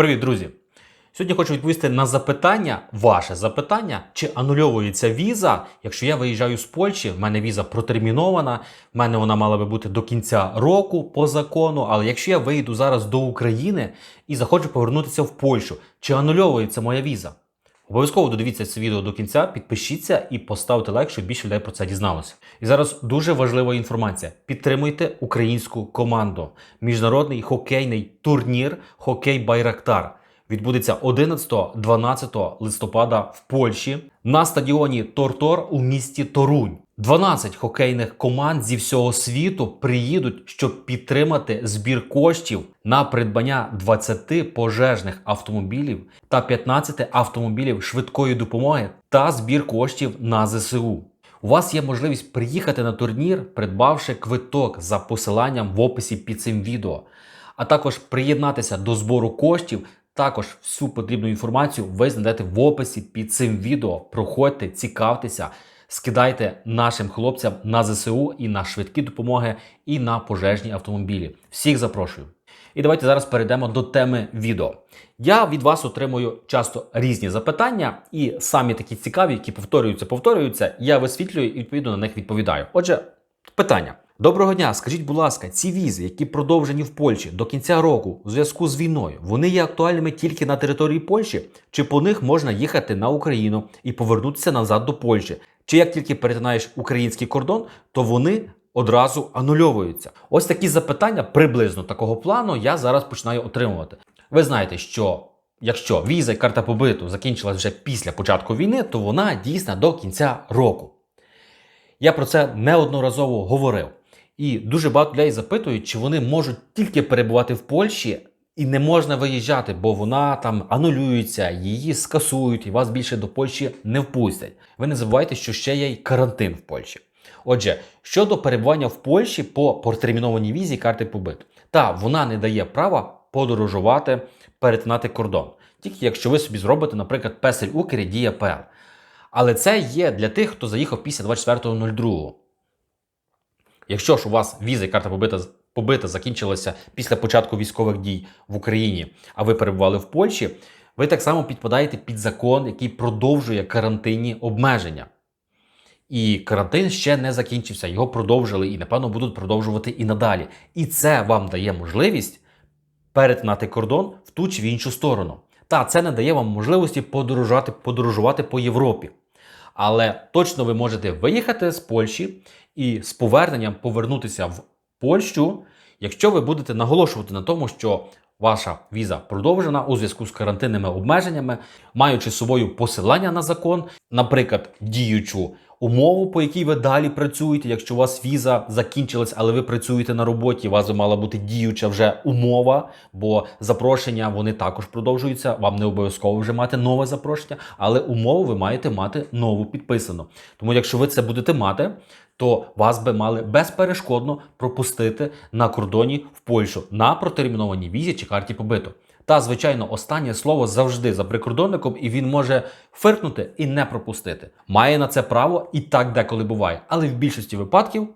Привіт, друзі! Сьогодні хочу відповісти на запитання, ваше запитання, чи анульовується віза, якщо я виїжджаю з Польщі, в мене віза протермінована, в мене вона мала би бути до кінця року по закону. Але якщо я вийду зараз до України і захочу повернутися в Польщу, чи анульовується моя віза? Обов'язково додивіться це відео до кінця, підпишіться і поставте лайк, щоб більше людей про це дізналося. І зараз дуже важлива інформація: підтримуйте українську команду. Міжнародний хокейний турнір Хокей Байрактар відбудеться 11-12 листопада в Польщі на стадіоні Тортор у місті Торунь. 12 хокейних команд зі всього світу приїдуть, щоб підтримати збір коштів на придбання 20 пожежних автомобілів та 15 автомобілів швидкої допомоги та збір коштів на ЗСУ. У вас є можливість приїхати на турнір, придбавши квиток за посиланням в описі під цим відео, а також приєднатися до збору коштів. Також всю потрібну інформацію ви знайдете в описі під цим відео. Проходьте, цікавтеся, скидайте нашим хлопцям на ЗСУ і на швидкі допомоги, і на пожежні автомобілі. Всіх запрошую. І давайте зараз перейдемо до теми відео. Я від вас отримую часто різні запитання, і самі такі цікаві, які повторюються, повторюються, я висвітлюю і відповідно на них відповідаю. Отже, питання. Доброго дня, скажіть, будь ласка, ці візи, які продовжені в Польщі до кінця року у зв'язку з війною, вони є актуальними тільки на території Польщі, чи по них можна їхати на Україну і повернутися назад до Польщі? Чи як тільки перетинаєш український кордон, то вони одразу анульовуються? Ось такі запитання приблизно такого плану я зараз починаю отримувати. Ви знаєте, що якщо віза і карта побиту закінчилась вже після початку війни, то вона дійсна до кінця року. Я про це неодноразово говорив. І дуже багато людей запитують, чи вони можуть тільки перебувати в Польщі і не можна виїжджати, бо вона там анулюється, її скасують і вас більше до Польщі не впустять. Ви не забувайте, що ще є й карантин в Польщі. Отже, щодо перебування в Польщі по протермінованій візі карти побиту, та вона не дає права подорожувати, перетинати кордон. Тільки якщо ви собі зробите, наприклад, песель Укері дія ПЛ. Але це є для тих, хто заїхав після 24.02. Якщо ж у вас віза і карта побита, побита закінчилася після початку військових дій в Україні, а ви перебували в Польщі, ви так само підпадаєте під закон, який продовжує карантинні обмеження. І карантин ще не закінчився, його продовжили і, напевно, будуть продовжувати і надалі. І це вам дає можливість перетинати кордон в ту чи в іншу сторону. Та це не дає вам можливості подорожувати, подорожувати по Європі. Але точно ви можете виїхати з Польщі і з поверненням повернутися в Польщу, якщо ви будете наголошувати на тому, що ваша віза продовжена у зв'язку з карантинними обмеженнями, маючи з собою посилання на закон, наприклад, діючу умову, по якій ви далі працюєте. Якщо у вас віза закінчилась, але ви працюєте на роботі, у вас мала бути діюча вже умова, бо запрошення вони також продовжуються. Вам не обов'язково вже мати нове запрошення, але умову ви маєте мати нову підписану. Тому, якщо ви це будете мати, то вас би мали безперешкодно пропустити на кордоні в Польщу на протермінованій візі чи карті побиту. Та, звичайно, останнє слово завжди за прикордонником, і він може фиркнути і не пропустити. Має на це право і так деколи буває. Але в більшості випадків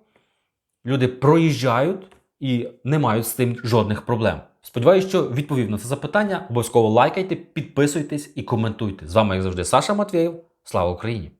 люди проїжджають і не мають з тим жодних проблем. Сподіваюсь, що відповів на це запитання. Обов'язково лайкайте, підписуйтесь і коментуйте. З вами, як завжди, Саша Матвєєв. Слава Україні!